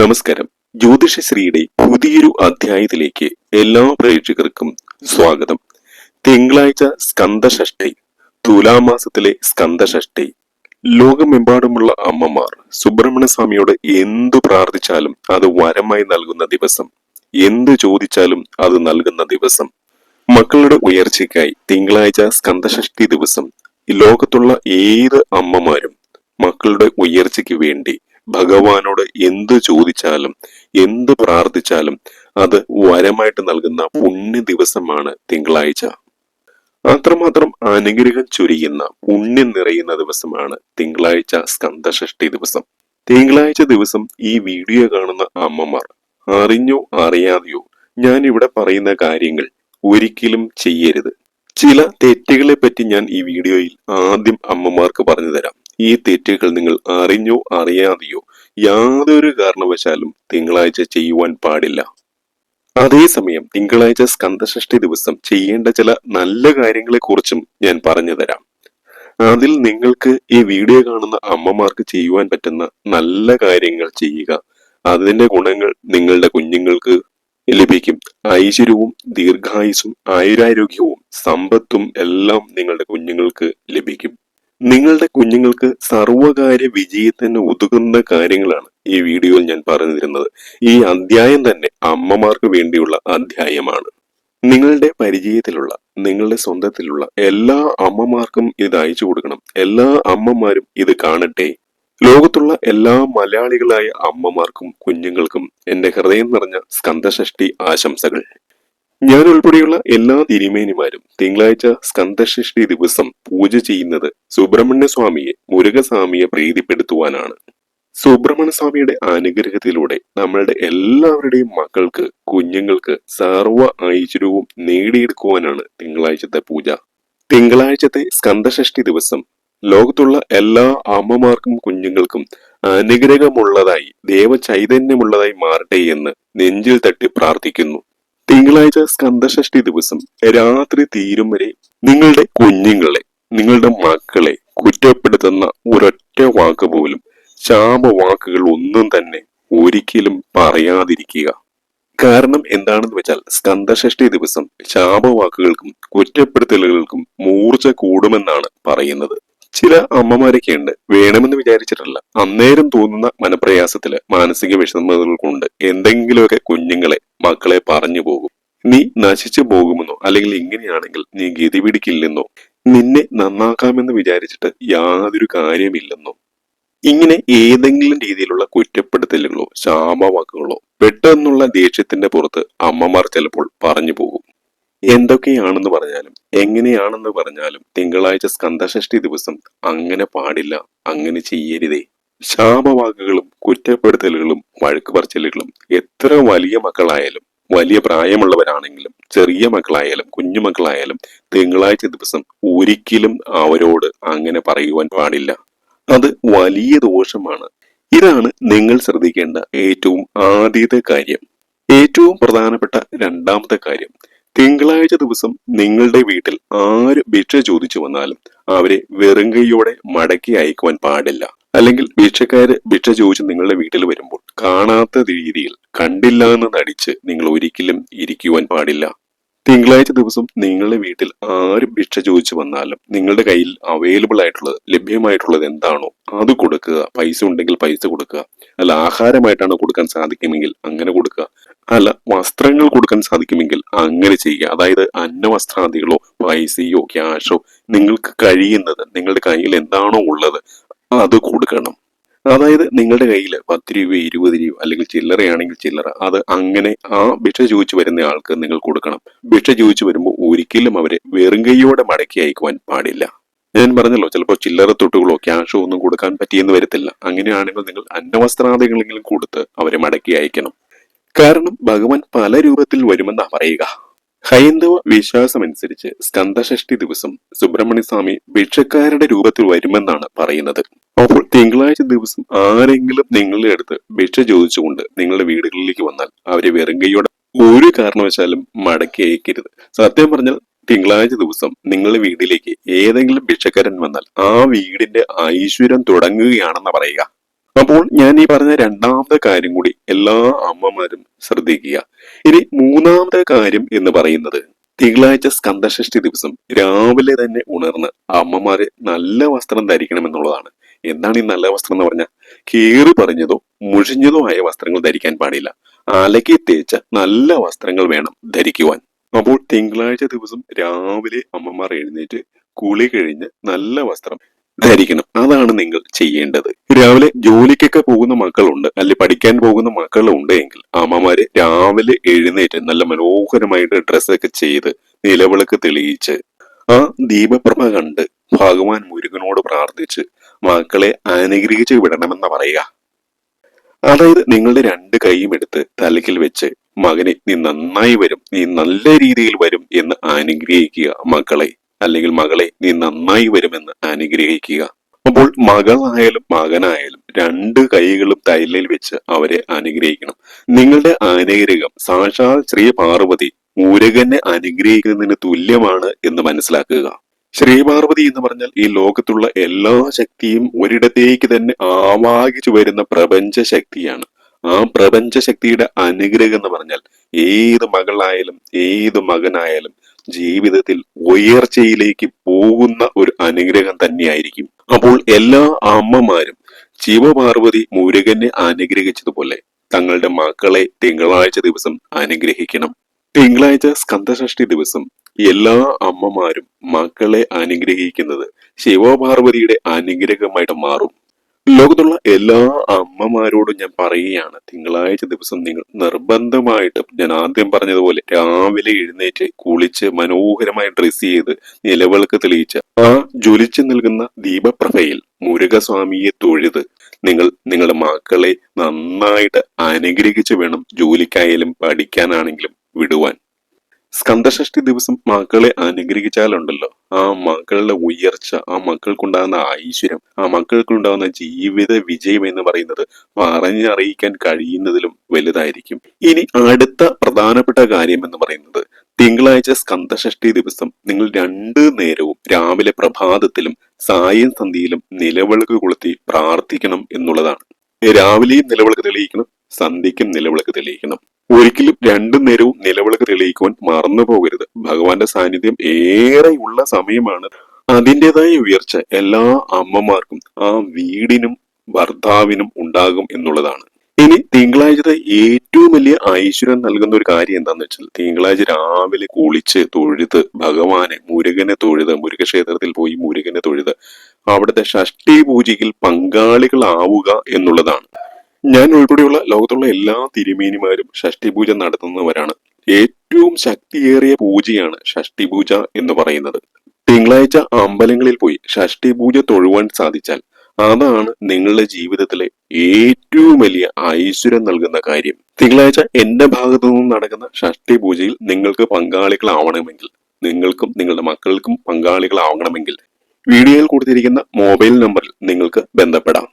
നമസ്കാരം. ജ്യോതിഷശ്രീയുടെ പുതിയൊരു അധ്യായത്തിലേക്ക് എല്ലാ പ്രേക്ഷകർക്കും സ്വാഗതം. തിങ്കളാഴ്ച സ്കന്ദഷഷ്ഠി തുലാമാസത്തിലെ സ്കന്ദഷഷ്ഠി ലോകമെമ്പാടുമുള്ള അമ്മമാർ സുബ്രഹ്മണ്യ സ്വാമിയോട് എന്തു പ്രാർത്ഥിച്ചാലും അത് വരമായി നൽകുന്ന ദിവസം? എന്ത് ചോദിച്ചാലും അത് നൽകുന്ന ദിവസം? മക്കളുടെ ഉയർച്ചയ്ക്കായി തിങ്കളാഴ്ച സ്കന്ദഷഷ്ഠി ദിവസം. ലോകത്തുള്ള ഏത് അമ്മമാരും മക്കളുടെ ഉയർച്ചയ്ക്ക് വേണ്ടി ഭഗവാനോട് എന്ത് ചോദിച്ചാലും എന്ത് പ്രാർത്ഥിച്ചാലും അത് വരമായിട്ട് നൽകുന്ന പുണ്യ ദിവസമാണ് തിങ്കളാഴ്ച. അത്രമാത്രം അനുഗ്രഹം ചൊരിയുന്ന പുണ്യം നിറയുന്ന ദിവസമാണ് തിങ്കളാഴ്ച സ്കന്ധഷഷ്ടി ദിവസം. തിങ്കളാഴ്ച ദിവസം ഈ വീഡിയോ കാണുന്ന അമ്മമാർ അറിഞ്ഞോ അറിയാതെയോ ഞാൻ ഇവിടെ പറയുന്ന കാര്യങ്ങൾ ഒരിക്കലും ചെയ്യരുത്. ചില തെറ്റുകളെ പറ്റി ഞാൻ ഈ വീഡിയോയിൽ ആദ്യം അമ്മമാർക്ക് പറഞ്ഞു തരാം. ഈ തെറ്റുകൾ നിങ്ങൾ അറിഞ്ഞോ അറിയാതെയോ യാതൊരു കാരണവശാലും തിങ്കളാഴ്ച ചെയ്യുവാൻ പാടില്ല. അതേസമയം തിങ്കളാഴ്ച സ്കന്ദഷഷ്ടി ദിവസം ചെയ്യേണ്ട ചില നല്ല കാര്യങ്ങളെ കുറിച്ചും ഞാൻ പറഞ്ഞു തരാം. അതിൽ നിങ്ങൾക്ക് ഈ വീഡിയോ കാണുന്ന അമ്മമാർക്ക് ചെയ്യുവാൻ പറ്റുന്ന നല്ല കാര്യങ്ങൾ ചെയ്യുക. അതിന്റെ ഗുണങ്ങൾ നിങ്ങളുടെ കുഞ്ഞുങ്ങൾക്ക് ലഭിക്കും. ഐശ്വര്യവും ദീർഘായുസും ആയുരാരോഗ്യവും സമ്പത്തും എല്ലാം നിങ്ങളുടെ കുഞ്ഞുങ്ങൾക്ക് ലഭിക്കും. നിങ്ങളുടെ കുഞ്ഞുങ്ങൾക്ക് സർവകാര്യ വിജയത്തിന് ഒതുകുന്ന കാര്യങ്ങളാണ് ഈ വീഡിയോയിൽ ഞാൻ പറഞ്ഞു തരുന്നത്. ഈ അധ്യായം തന്നെ അമ്മമാർക്ക് വേണ്ടിയുള്ള അധ്യായമാണ്. നിങ്ങളുടെ പരിചയത്തിലുള്ള നിങ്ങളുടെ സ്വന്തത്തിലുള്ള എല്ലാ അമ്മമാർക്കും ഇത് അയച്ചു കൊടുക്കണം. എല്ലാ അമ്മമാരും ഇത് കാണട്ടെ. ലോകത്തുള്ള എല്ലാ മലയാളികളായ അമ്മമാർക്കും കുഞ്ഞുങ്ങൾക്കും എന്റെ ഹൃദയം നിറഞ്ഞ സ്കന്ധഷ്ടി ആശംസകൾ. ഞാൻ ഉൾപ്പെടെയുള്ള എല്ലാ തിരുമേനിമാരും തിങ്കളാഴ്ച സ്കന്ദഷഷ്ടി ദിവസം പൂജ ചെയ്യുന്നത് സുബ്രഹ്മണ്യ സ്വാമിയെ മുരുകസ്വാമിയെ പ്രീതിപ്പെടുത്തുവാനാണ്. സുബ്രഹ്മണ്യ സ്വാമിയുടെ അനുഗ്രഹത്തിലൂടെ നമ്മളുടെ എല്ലാവരുടെയും മക്കൾക്ക് കുഞ്ഞുങ്ങൾക്ക് സർവ ഐശ്വര്യവും നേടിയെടുക്കുവാനാണ് തിങ്കളാഴ്ചത്തെ പൂജ. തിങ്കളാഴ്ചത്തെ സ്കന്ദഷഷ്ടി ദിവസം ലോകത്തുള്ള എല്ലാ അമ്മമാർക്കും കുഞ്ഞുങ്ങൾക്കും അനുഗ്രഹമുള്ളതായി ദേവചൈതന്യമുള്ളതായി മാറട്ടെ എന്ന് നെഞ്ചിൽ തട്ടി പ്രാർത്ഥിക്കുന്നു. തിങ്കളാഴ്ച സ്കന്ദഷഷ്ടി ദിവസം രാത്രി തീരും വരെ നിങ്ങളുടെ കുഞ്ഞുങ്ങളെ നിങ്ങളുടെ മക്കളെ കുറ്റപ്പെടുത്തുന്ന ഒരൊറ്റ വാക്ക് പോലും ശാപവാക്കുകൾ ഒന്നും തന്നെ ഒരിക്കലും പറയാതിരിക്കുക. കാരണം എന്താണെന്ന് വെച്ചാൽ സ്കന്ദഷഷ്ടി ദിവസം ശാപവാക്കുകൾക്കും കുറ്റപ്പെടുത്തലുകൾക്കും മൂർച്ച കൂടുമെന്നാണ് പറയുന്നത്. ചില അമ്മമാരൊക്കെ ഉണ്ട്. വേണമെന്ന് വിചാരിച്ചിട്ടല്ല. അന്നേരം തോന്നുന്ന മനപ്രയാസത്തിൽ മാനസിക വിഷമതകൾ കൊണ്ട് എന്തെങ്കിലുമൊക്കെ കുഞ്ഞുങ്ങളെ മക്കളെ പറഞ്ഞു പോകും. നീ നശിച്ചു പോകുമെന്നോ അല്ലെങ്കിൽ ഇങ്ങനെയാണെങ്കിൽ നീ ഗതി പിടിക്കില്ലെന്നോ നിന്നെ നന്നാക്കാമെന്ന് വിചാരിച്ചിട്ട് യാതൊരു കാര്യമില്ലെന്നോ ഇങ്ങനെ ഏതെങ്കിലും രീതിയിലുള്ള കുറ്റപ്പെടുത്തലുകളോ ശാപവാക്കുകളോ പെട്ടെന്നുള്ള ദേഷ്യത്തിന്റെ പുറത്ത് അമ്മമാർ ചിലപ്പോൾ പറഞ്ഞു പോകും. എന്തൊക്കെയാണെന്ന് പറഞ്ഞാലും എങ്ങനെയാണെന്ന് പറഞ്ഞാലും തിങ്കളാഴ്ച സ്കന്ധഷഷ്ടി ദിവസം അങ്ങനെ പാടില്ല അങ്ങനെ ചെയ്യരുതേ. ശാപവാക്കുകളും കുറ്റപ്പെടുത്തലുകളും വഴക്ക് പറച്ചിലുകളും എത്ര വലിയ മക്കളായാലും വലിയ പ്രായമുള്ളവരാണെങ്കിലും ചെറിയ മക്കളായാലും കുഞ്ഞുമക്കളായാലും തിങ്കളാഴ്ച ദിവസം ഒരിക്കലും അവരോട് അങ്ങനെ പറയുവാൻ പാടില്ല. അത് വലിയ ദോഷമാണ്. ഇതാണ് നിങ്ങൾ ശ്രദ്ധിക്കേണ്ട ഏറ്റവും ആദ്യത്തെ കാര്യം. ഏറ്റവും പ്രധാനപ്പെട്ട രണ്ടാമത്തെ കാര്യം. തിങ്കളാഴ്ച ദിവസം നിങ്ങളുടെ വീട്ടിൽ ആര് ഭിക്ഷ ചോദിച്ചു വന്നാലും അവരെ വെറും കൈയോടെ മടക്കി അയക്കുവാൻ പാടില്ല. അല്ലെങ്കിൽ ഭിക്ഷക്കാര് ഭിക്ഷ ചോദിച്ച് നിങ്ങളുടെ വീട്ടിൽ വരുമ്പോൾ കാണാത്ത രീതിയിൽ കണ്ടില്ല എന്ന് നടിച്ച് നിങ്ങൾ ഒരിക്കലും ഇരിക്കുവാൻ പാടില്ല. തിങ്കളാഴ്ച ദിവസം നിങ്ങളുടെ വീട്ടിൽ ആര് ഭിക്ഷ ചോദിച്ചു വന്നാലും നിങ്ങളുടെ കയ്യിൽ അവൈലബിൾ ആയിട്ടുള്ളത് ലഭ്യമായിട്ടുള്ളത് എന്താണോ അത് കൊടുക്കുക. പൈസ ഉണ്ടെങ്കിൽ പൈസ കൊടുക്കുക. അല്ല ആഹാരമായിട്ടാണ് കൊടുക്കാൻ സാധിക്കുമെങ്കിൽ അങ്ങനെ കൊടുക്കുക. അല്ല വസ്ത്രങ്ങൾ കൊടുക്കാൻ സാധിക്കുമെങ്കിൽ അങ്ങനെ ചെയ്യുക. അതായത് അന്നവസ്ത്രാദികളോ പൈസയോ ക്യാഷോ നിങ്ങൾക്ക് കഴിയുന്നത് നിങ്ങളുടെ കയ്യിൽ എന്താണോ ഉള്ളത് അത് കൊടുക്കണം. അതായത് നിങ്ങളുടെ കയ്യിൽ പത്ത് രൂപ ഇരുപത് രൂപ അല്ലെങ്കിൽ ചില്ലറയാണെങ്കിൽ ചില്ലറ അത് അങ്ങനെ ആ ഭിക്ഷ ചോദിച്ചു വരുന്ന ആൾക്ക് നിങ്ങൾ കൊടുക്കണം. ഭിക്ഷ ചോദിച്ചു വരുമ്പോൾ ഒരിക്കലും അവരെ വെറും കൈയോടെ മടക്കി അയക്കുവാൻ പാടില്ല. ഞാൻ പറഞ്ഞല്ലോ ചിലപ്പോൾ ചില്ലറ തൊട്ടുകളോ ക്യാഷോ ഒന്നും കൊടുക്കാൻ പറ്റിയെന്ന് വരത്തില്ല. അങ്ങനെയാണെങ്കിൽ നിങ്ങൾ അന്നവസ്ത്രാദികളെങ്കിലും കൊടുത്ത് അവരെ മടക്കി അയക്കണം. കാരണം ഭഗവാൻ പല രൂപത്തിൽ വരുമെന്നാ പറയുക. ഹൈന്ദവ വിശ്വാസമനുസരിച്ച് സ്കന്ദഷഷ്ടി ദിവസം സുബ്രഹ്മണ്യസ്വാമി ഭിക്ഷക്കാരുടെ രൂപത്തിൽ വരുമെന്നാണ് പറയുന്നത്. അപ്പോൾ തിങ്കളാഴ്ച ദിവസം ആരെങ്കിലും നിങ്ങളുടെ അടുത്ത് ഭിക്ഷ ചോദിച്ചുകൊണ്ട് നിങ്ങളുടെ വീടുകളിലേക്ക് വന്നാൽ അവരെ വെറുങ്കയോടെ ഒരു കാരണവശാലും മടക്കി അയക്കരുത്. സത്യം പറഞ്ഞാൽ തിങ്കളാഴ്ച ദിവസം നിങ്ങളുടെ വീട്ടിലേക്ക് ഏതെങ്കിലും ഭിക്ഷക്കാരൻ വന്നാൽ ആ വീടിന്റെ ഐശ്വര്യം തുടങ്ങുകയാണെന്ന് പറയുക. അപ്പോൾ ഞാൻ ഈ പറഞ്ഞ രണ്ടാമത്തെ കാര്യം കൂടി എല്ലാ അമ്മമാരും ശ്രദ്ധിക്കുക. ഇനി മൂന്നാമത്തെ കാര്യം എന്ന് പറയുന്നത് തിങ്കളാഴ്ച സ്കന്ദഷഷ്ടി ദിവസം രാവിലെ തന്നെ ഉണർന്ന് അമ്മമാര് നല്ല വസ്ത്രം ധരിക്കണം എന്നുള്ളതാണ് എന്താണ് ഈ നല്ല വസ്ത്രം എന്ന് പറഞ്ഞാൽ? കീറി പറഞ്ഞതോ മുഷിഞ്ഞതോ ആയ വസ്ത്രങ്ങൾ ധരിക്കാൻ പാടില്ല. അലക്കി തേച്ച നല്ല വസ്ത്രങ്ങൾ വേണം ധരിക്കുവാൻ. അപ്പോൾ തിങ്കളാഴ്ച ദിവസം രാവിലെ അമ്മമാർ എഴുന്നേറ്റ് കുളി കഴിഞ്ഞ് നല്ല വസ്ത്രം ധരിക്കണം അതാണ് നിങ്ങൾ ചെയ്യേണ്ടത്. രാവിലെ ജോലിക്കൊക്കെ പോകുന്ന മക്കളുണ്ട് അല്ലെ പഠിക്കാൻ പോകുന്ന മക്കളുണ്ട് എങ്കിൽ അമ്മമാര് രാവിലെ എഴുന്നേറ്റ് നല്ല മനോഹരമായിട്ട് ഡ്രസ്സൊക്കെ ചെയ്ത് നിലവിളക്ക് തെളിയിച്ച് ആ ദീപപ്രഭ കണ്ട് ഭഗവാൻ മുരുകനോട് പ്രാർത്ഥിച്ച് മക്കളെ അനുഗ്രഹിച്ച് വിടണമെന്ന് പറയുക. അതായത് നിങ്ങളുടെ രണ്ട് കൈയും എടുത്ത് തലക്കിൽ വെച്ച് മകനെ നീ നന്നായി വരും നീ നല്ല രീതിയിൽ വരും എന്ന് അനുഗ്രഹിക്കുക മക്കളെ. അല്ലെങ്കിൽ മകളെ നീ നന്നായി വരുമെന്ന് അനുഗ്രഹിക്കുക. അപ്പോൾ മകളായാലും മകനായാലും രണ്ട് കൈകളും തൈലിൽ വെച്ച് അവരെ അനുഗ്രഹിക്കണം. നിങ്ങളുടെ അനുഗ്രഹം സാക്ഷാൽ ശ്രീ പാർവതി മൂരകനെ അനുഗ്രഹിക്കുന്നതിന് തുല്യമാണ് എന്ന് മനസ്സിലാക്കുക. ശ്രീപാർവതി എന്ന് പറഞ്ഞാൽ ഈ ലോകത്തുള്ള എല്ലാ ശക്തിയും ഒരിടത്തേക്ക് തന്നെ ആവാഹിച്ചു വരുന്ന പ്രപഞ്ച ശക്തിയാണ്. ആ പ്രപഞ്ച ശക്തിയുടെ അനുഗ്രഹം എന്ന് പറഞ്ഞാൽ ഏത് മകളായാലും ഏത് മകനായാലും ജീവിതത്തിൽ ഉയർച്ചയിലേക്ക് പോകുന്ന ഒരു അനുഗ്രഹം തന്നെയായിരിക്കും. അപ്പോൾ എല്ലാ അമ്മമാരും ശിവപാർവതി മുരുകനെ അനുഗ്രഹിച്ചതുപോലെ തങ്ങളുടെ മക്കളെ തിങ്കളാഴ്ച ദിവസം അനുഗ്രഹിക്കണം. തിങ്കളാഴ്ച സ്കന്ധഷഷ്ടി ദിവസം എല്ലാ അമ്മമാരും മക്കളെ അനുഗ്രഹിക്കുന്നത് ശിവപാർവതിയുടെ അനുഗ്രഹമായിട്ട് മാറും. ലോകത്തുള്ള എല്ലാ അമ്മമാരോടും ഞാൻ പറയുകയാണ് തിങ്കളാഴ്ച ദിവസം നിങ്ങൾ നിർബന്ധമായിട്ടും ഞാൻ ആദ്യം പറഞ്ഞതുപോലെ രാവിലെ എഴുന്നേറ്റ് കുളിച്ച് മനോഹരമായി ഡ്രസ് ചെയ്ത് നിലവിളക്ക് തെളിയിച്ച് ആ ജ്വലിച്ചു നിൽക്കുന്ന ദീപപ്രഭയിൽ മുരുകസ്വാമിയെ തൊഴുത് നിങ്ങൾ നിങ്ങളുടെ മക്കളെ നന്നായിട്ട് അനുഗ്രഹിച്ച് വേണം ജോലിക്കായാലും പഠിക്കാനാണെങ്കിലും വിടുവാൻ. സ്കന്ദഷഷ്ടി ദിവസം മക്കളെ അനുഗ്രഹിച്ചാലുണ്ടല്ലോ. ആ മക്കളുടെ ഉയർച്ച ആ മക്കൾക്കുണ്ടാകുന്ന ഐശ്വര്യം ആ മക്കൾക്കുണ്ടാകുന്ന ജീവിത വിജയം എന്ന് പറയുന്നത് പറഞ്ഞറിയിക്കാൻ കഴിയുന്നതിലും വലുതായിരിക്കും. ഇനി അടുത്ത പ്രധാനപ്പെട്ട കാര്യം എന്ന് പറയുന്നത് തിങ്കളാഴ്ച സ്കന്ധഷ്ടി ദിവസം നിങ്ങൾ രണ്ടു നേരവും രാവിലെ പ്രഭാതത്തിലും സായം സന്ധ്യയിലും നിലവിളക്ക് കൊളുത്തി പ്രാർത്ഥിക്കണം എന്നുള്ളതാണ്. രാവിലെയും നിലവിളക്ക് തെളിയിക്കണം സന്ധ്യയ്ക്കും നിലവിളക്ക് തെളിയിക്കണം. ഒരിക്കലും രണ്ടു നേരവും നിലവിളക്ക് തെളിയിക്കുവാൻ മറന്നു പോകരുത്. ഭഗവാന്റെ സാന്നിധ്യം ഏറെയുള്ള സമയമാണ്. അതിന്റെതായ ഉയർച്ച എല്ലാ അമ്മമാർക്കും ആ വീടിനും ഭർത്താവിനും ഉണ്ടാകും എന്നുള്ളതാണ്. ഇനി തിങ്കളാഴ്ചത്തെ ഏറ്റവും വലിയ ഐശ്വര്യം നൽകുന്ന ഒരു കാര്യം എന്താന്ന് വെച്ചാൽ തിങ്കളാഴ്ച രാവിലെ കുളിച്ച് തൊഴുത് ഭഗവാനെ മുരുകനെ തൊഴുത് മുരുകക്ഷേത്രത്തിൽ പോയി മുരുകനെ തൊഴുത് അവിടുത്തെ ഷഷ്ടി പൂജയിൽ പങ്കാളികളാവുക എന്നുള്ളതാണ്. ഞാൻ ഉൾപ്പെടെയുള്ള ലോകത്തുള്ള എല്ലാ തിരുമേനിമാരും ഷഷ്ടി പൂജ നടത്തുന്നവരാണ്. ഏറ്റവും ശക്തിയേറിയ പൂജയാണ് ഷഷ്ടി പൂജ എന്ന് പറയുന്നത്. തിങ്കളാഴ്ച അമ്പലങ്ങളിൽ പോയി ഷഷ്ടി പൂജ തൊഴുവാൻ സാധിച്ചാൽ അതാണ് നിങ്ങളുടെ ജീവിതത്തിലെ ഏറ്റവും വലിയ ഐശ്വര്യം നൽകുന്ന കാര്യം. തിങ്കളാഴ്ച എന്റെ ഭാഗത്തു നിന്നും നടക്കുന്ന ഷഷ്ടി പൂജയിൽ നിങ്ങൾക്ക് പങ്കാളികളാവണമെങ്കിൽ നിങ്ങൾക്കും നിങ്ങളുടെ മക്കൾക്കും പങ്കാളികളാവണമെങ്കിൽ വീഡിയോയിൽ കൊടുത്തിരിക്കുന്ന മൊബൈൽ നമ്പറിൽ നിങ്ങൾക്ക് ബന്ധപ്പെടാം.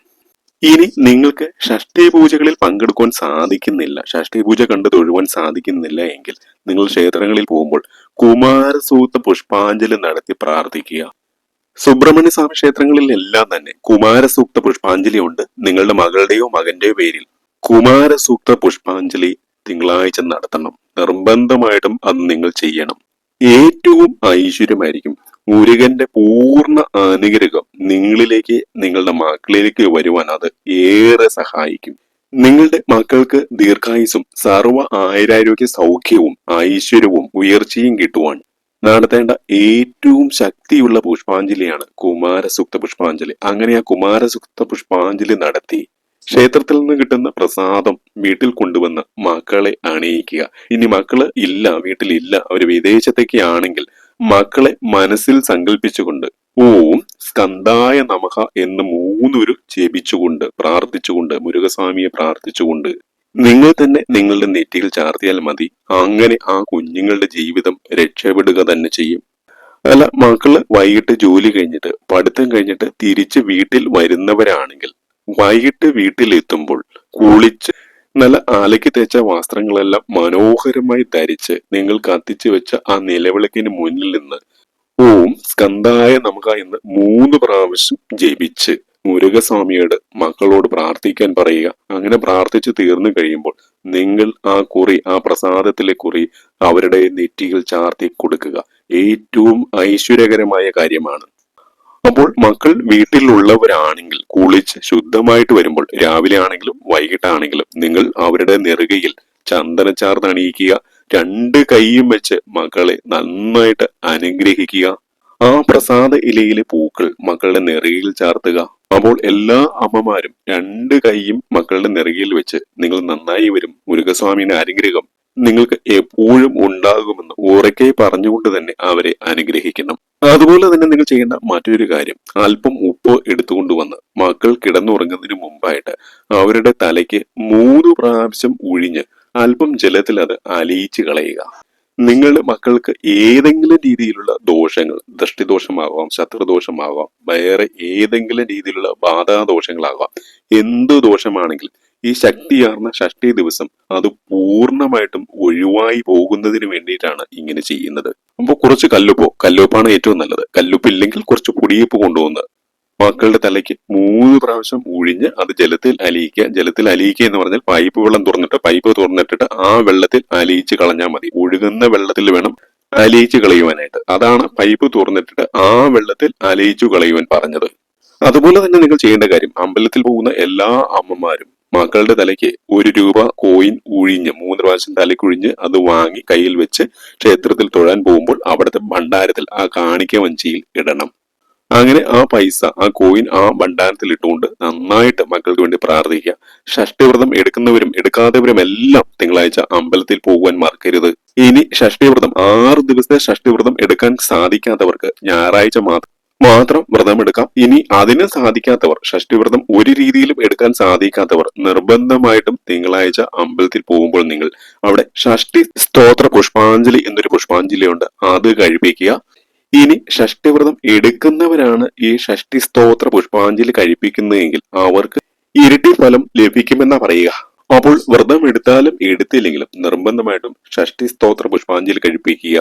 ഇനി നിങ്ങൾക്ക് ഷഷ്ടി പൂജകളിൽ പങ്കെടുക്കുവാൻ സാധിക്കുന്നില്ല. ഷഷ്ടി പൂജ കണ്ടു തൊഴുവാൻ സാധിക്കുന്നില്ല എങ്കിൽ നിങ്ങൾ ക്ഷേത്രങ്ങളിൽ പോകുമ്പോൾ കുമാരസൂത്ത പുഷ്പാഞ്ജലി നടത്തി പ്രാർത്ഥിക്കുക. സുബ്രഹ്മണ്യ സ്വാമി ക്ഷേത്രങ്ങളിൽ എല്ലാം തന്നെ കുമാരസൂക്ത പുഷ്പാഞ്ജലി ഉണ്ട്. നിങ്ങളുടെ മകളുടെയോ മകന്റെയോ പേരിൽ കുമാരസൂക്ത പുഷ്പാഞ്ജലി തിങ്കളാഴ്ച നടത്തണം. നിർബന്ധമായിട്ടും അത് നിങ്ങൾ ചെയ്യണം. ഏറ്റവും ഐശ്വര്യമായിരിക്കും മുരുകന്റെ പൂർണ അനുഗ്രഹം നിങ്ങളിലേക്ക് നിങ്ങളുടെ മക്കളിലേക്ക് വരുവാൻ അത് ഏറെ സഹായിക്കും. നിങ്ങളുടെ മക്കൾക്ക് ദീർഘായുസും സർവ ആയുരാരോഗ്യ സൗഖ്യവും ഐശ്വര്യവും ഉയർച്ചയും കിട്ടുവാൻ നടത്തേണ്ട ഏറ്റവും ശക്തിയുള്ള പുഷ്പാഞ്ജലിയാണ് കുമാരസുക്ത പുഷ്പാഞ്ജലി. അങ്ങനെ ആ കുമാരസുക്ത പുഷ്പാഞ്ജലി നടത്തി ക്ഷേത്രത്തിൽ നിന്ന് കിട്ടുന്ന പ്രസാദം വീട്ടിൽ കൊണ്ടുവന്ന് മക്കളെ അണിയിക്കുക. ഇനി മക്കൾ ഇല്ല വീട്ടിലില്ല അവർ വിദേശത്തേക്ക് ആണെങ്കിൽ മക്കളെ മനസ്സിൽ സങ്കല്പിച്ചുകൊണ്ട് ഓം സ്കന്ധായ നമഹ എന്ന് മൂന്നൊരു ജപിച്ചുകൊണ്ട് പ്രാർത്ഥിച്ചുകൊണ്ട് മുരുകസ്വാമിയെ പ്രാർത്ഥിച്ചുകൊണ്ട് നിങ്ങൾ തന്നെ നിങ്ങളുടെ നെറ്റിയിൽ ചാർത്തിയാൽ മതി. അങ്ങനെ ആ കുഞ്ഞുങ്ങളുടെ ജീവിതം രക്ഷപ്പെടുക തന്നെ ചെയ്യും. അല്ല മക്കൾ വൈകിട്ട് ജോലി കഴിഞ്ഞിട്ട് പഠിത്തം കഴിഞ്ഞിട്ട് തിരിച്ച് വീട്ടിൽ വരുന്നവരാണെങ്കിൽ വൈകിട്ട് വീട്ടിലെത്തുമ്പോൾ കുളിച്ച് നല്ല അലക്കി തേച്ച വസ്ത്രങ്ങളെല്ലാം മനോഹരമായി ധരിച്ച് നിങ്ങൾ കത്തിച്ചു വെച്ച ആ നിലവിളക്കിന് മുന്നിൽ നിന്ന് ഓം സ്കന്ധായ നമുക്ക് എന്ന് മൂന്ന് പ്രാവശ്യം ജപിച്ച് മുരുകസ്വാമിയോട് മക്കളോട് പ്രാർത്ഥിക്കാൻ പറയുക. അങ്ങനെ പ്രാർത്ഥിച്ചു തീർന്നു കഴിയുമ്പോൾ നിങ്ങൾ ആ കുറി ആ പ്രസാദത്തിലെ കുറി അവരുടെ നെറ്റിയിൽ ചാർത്തി കൊടുക്കുക. ഏറ്റവും ഐശ്വര്യകരമായ കാര്യമാണ്. അപ്പോൾ മക്കൾ വീട്ടിലുള്ളവരാണെങ്കിൽ കുളിച്ച് ശുദ്ധമായിട്ട് വരുമ്പോൾ രാവിലെ ആണെങ്കിലും വൈകിട്ടാണെങ്കിലും നിങ്ങൾ അവരുടെ നെറുകയിൽ ചന്ദനച്ചാർന്ന് അണിയിക്കുക രണ്ട് കൈയും വെച്ച് മക്കളെ നന്നായിട്ട് അനുഗ്രഹിക്കുക. ആ പ്രസാദ ഇലയിലെ പൂക്കൾ മക്കളുടെ നെറുകയിൽ ചാർത്തുക. അപ്പോൾ എല്ലാ അമ്മമാരും രണ്ട് കൈയും മക്കളുടെ നെറുകയിൽ വെച്ച് നിങ്ങൾ നന്നായി വരും. മുരുകസ്വാമിയുടെ അനുഗ്രഹം നിങ്ങൾക്ക് എപ്പോഴും ഉണ്ടാകുമെന്ന് ഉറക്കെ പറഞ്ഞുകൊണ്ട് തന്നെ അവരെ അനുഗ്രഹിക്കണം. അതുപോലെ തന്നെ നിങ്ങൾ ചെയ്യേണ്ട മറ്റൊരു കാര്യം അല്പം ഉപ്പ് എടുത്തുകൊണ്ട് വന്ന് മക്കൾ കിടന്നുറങ്ങുന്നതിന് മുമ്പായിട്ട് അവരുടെ തലയ്ക്ക് മൂന്ന് പ്രാവശ്യം ഉഴിഞ്ഞ് അല്പം ജലത്തിൽ അത് അലിയിച്ച് കളയുക. നിങ്ങളുടെ മക്കൾക്ക് ഏതെങ്കിലും രീതിയിലുള്ള ദോഷങ്ങൾ ദൃഷ്ടിദോഷമാകാം ശത്രുദോഷമാകാം വേറെ ഏതെങ്കിലും രീതിയിലുള്ള ബാധാദോഷങ്ങളാവാം എന്ത് ദോഷമാണെങ്കിലും ഈ ശക്തിയാർന്ന ഷഷ്ടി ദിവസം അത് പൂർണമായിട്ടും ഒഴിവായി പോകുന്നതിന് വേണ്ടിയിട്ടാണ് ഇങ്ങനെ ചെയ്യുന്നത്. അപ്പോൾ കുറച്ച് കല്ലുപ്പോ കല്ലുപ്പാണ് ഏറ്റവും നല്ലത്. കല്ലുപ്പില്ലെങ്കിൽ കുറച്ച് പൊടിയപ്പ് കൊണ്ടുവന്ന് മക്കളുടെ തലയ്ക്ക് മൂന്ന് പ്രാവശ്യം ഉഴിഞ്ഞ് അത് ജലത്തിൽ അലിയിക്കുക. ജലത്തിൽ അലിയിക്കുക എന്ന് പറഞ്ഞാൽ പൈപ്പ് വെള്ളം തുറന്നിട്ട് പൈപ്പ് തുറന്നിട്ടിട്ട് ആ വെള്ളത്തിൽ അലിയിച്ച് കളഞ്ഞാൽ മതി. ഒഴുകുന്ന വെള്ളത്തിൽ വേണം അലിയിച്ച് കളയുവാനായിട്ട്. അതാണ് പൈപ്പ് തുറന്നിട്ടിട്ട് ആ വെള്ളത്തിൽ അലിയിച്ചു കളയുവാൻ പറഞ്ഞത്. അതുപോലെ തന്നെ നിങ്ങൾ ചെയ്യേണ്ട കാര്യം അമ്പലത്തിൽ പോകുന്ന എല്ലാ അമ്മമാരും മക്കളുടെ തലയ്ക്ക് ഒരു രൂപ കോയിൻ ഉഴിഞ്ഞ് മൂന്ന് പ്രാവശ്യം തലയ്ക്കുഴിഞ്ഞ് അത് വാങ്ങി കയ്യിൽ വെച്ച് ക്ഷേത്രത്തിൽ തൊഴാൻ പോകുമ്പോൾ അവിടുത്തെ ഭണ്ഡാരത്തിൽ ആ കാണിക്ക വഞ്ചിയിൽ ഇടണം. അങ്ങനെ ആ പൈസ ആ കോയിൻ ആ ഭണ്ഡാരത്തിൽ ഇട്ടുകൊണ്ട് നന്നായിട്ട് മക്കൾക്ക് വേണ്ടി പ്രാർത്ഥിക്കുക. ഷഷ്ടിവ്രതം എടുക്കുന്നവരും എടുക്കാത്തവരും എല്ലാം തിങ്കളാഴ്ച അമ്പലത്തിൽ പോകുവാൻ മറക്കരുത്. ഇനി ഷഷ്ടിവ്രതം ആറ് ദിവസത്തെ ഷഷ്ടിവ്രതം എടുക്കാൻ സാധിക്കാത്തവർക്ക് ഞായറാഴ്ച മാത്രം മാത്രം വ്രതം എടുക്കാം. ഇനി അതിന് സാധിക്കാത്തവർ ഷഷ്ടിവ്രതം ഒരു രീതിയിലും എടുക്കാൻ സാധിക്കാത്തവർ നിർബന്ധമായിട്ടും തിങ്കളാഴ്ച അമ്പലത്തിൽ പോകുമ്പോൾ നിങ്ങൾ അവിടെ ഷഷ്ടി സ്തോത്ര പുഷ്പാഞ്ജലി എന്നൊരു പുഷ്പാഞ്ജലി ഉണ്ട് അത് കഴിപ്പിക്കുക. ഇനി ഷഷ്ടിവ്രതം എടുക്കുന്നവരാണ് ഈ ഷഷ്ടി സ്തോത്ര പുഷ്പാഞ്ജലി കഴിപ്പിക്കുന്നതെങ്കിൽ അവർക്ക് ഇരട്ടി ഫലം ലഭിക്കുമെന്നാ പറയുക. അപ്പോൾ വ്രതം എടുത്താലും എടുത്തില്ലെങ്കിലും നിർബന്ധമായിട്ടും ഷഷ്ടി സ്തോത്ര പുഷ്പാഞ്ജലി കഴിപ്പിക്കുക.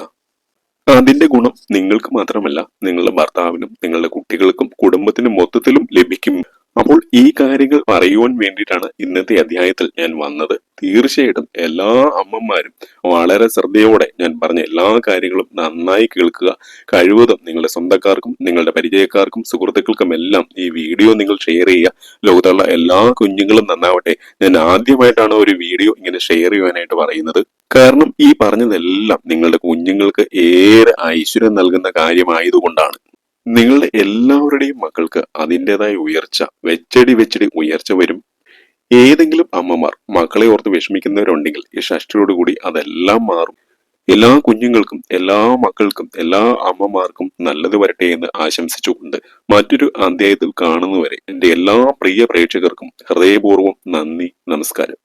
അതിന്റെ ഗുണം നിങ്ങൾക്ക് മാത്രമല്ല നിങ്ങളുടെ ഭർത്താവിനും നിങ്ങളുടെ കുട്ടികൾക്കും കുടുംബത്തിനും മൊത്തത്തിലും ലഭിക്കും. അപ്പോൾ ഈ കാര്യങ്ങൾ പറയുവാൻ വേണ്ടിയിട്ടാണ് ഇന്നത്തെ അധ്യായത്തിൽ ഞാൻ വന്നത്. തീർച്ചയായിട്ടും എല്ലാ അമ്മമാരും വളരെ ശ്രദ്ധയോടെ ഞാൻ പറഞ്ഞ എല്ലാ കാര്യങ്ങളും നന്നായി കേൾക്കുക. കഴിവതും നിങ്ങളുടെ സ്വന്തക്കാർക്കും നിങ്ങളുടെ പരിചയക്കാർക്കും സുഹൃത്തുക്കൾക്കും എല്ലാം ഈ വീഡിയോ നിങ്ങൾ ഷെയർ ചെയ്യുക. ലോകത്തുള്ള എല്ലാ കുഞ്ഞുങ്ങളും നന്നാവട്ടെ. ഞാൻ ആദ്യമായിട്ടാണ് ഒരു വീഡിയോ ഇങ്ങനെ ഷെയർ ചെയ്യുവാനായിട്ട് പറയുന്നത്. കാരണം ഈ പറഞ്ഞതെല്ലാം നിങ്ങളുടെ കുഞ്ഞുങ്ങൾക്ക് ഏറെ ഐശ്വര്യം നൽകുന്ന കാര്യമായതുകൊണ്ടാണ്. നിങ്ങളുടെ എല്ലാവരുടെയും മക്കൾക്ക് അതിന്റെതായ ഉയർച്ച വെച്ചടി വെച്ചടി ഉയർച്ച വരും. ഏതെങ്കിലും അമ്മമാർ മക്കളെ ഓർത്ത് വിഷമിക്കുന്നവരുണ്ടെങ്കിൽ ഈ ഷഷ്ടിയോടുകൂടി അതെല്ലാം മാറും. എല്ലാ കുഞ്ഞുങ്ങൾക്കും എല്ലാ മക്കൾക്കും എല്ലാ അമ്മമാർക്കും നല്ലത് വരട്ടെ എന്ന് ആശംസിച്ചുകൊണ്ട് മറ്റൊരു അധ്യായത്തിൽ കാണുന്നവരെ എന്റെ എല്ലാ പ്രിയ പ്രേക്ഷകർക്കും ഹൃദയപൂർവം നന്ദി നമസ്കാരം.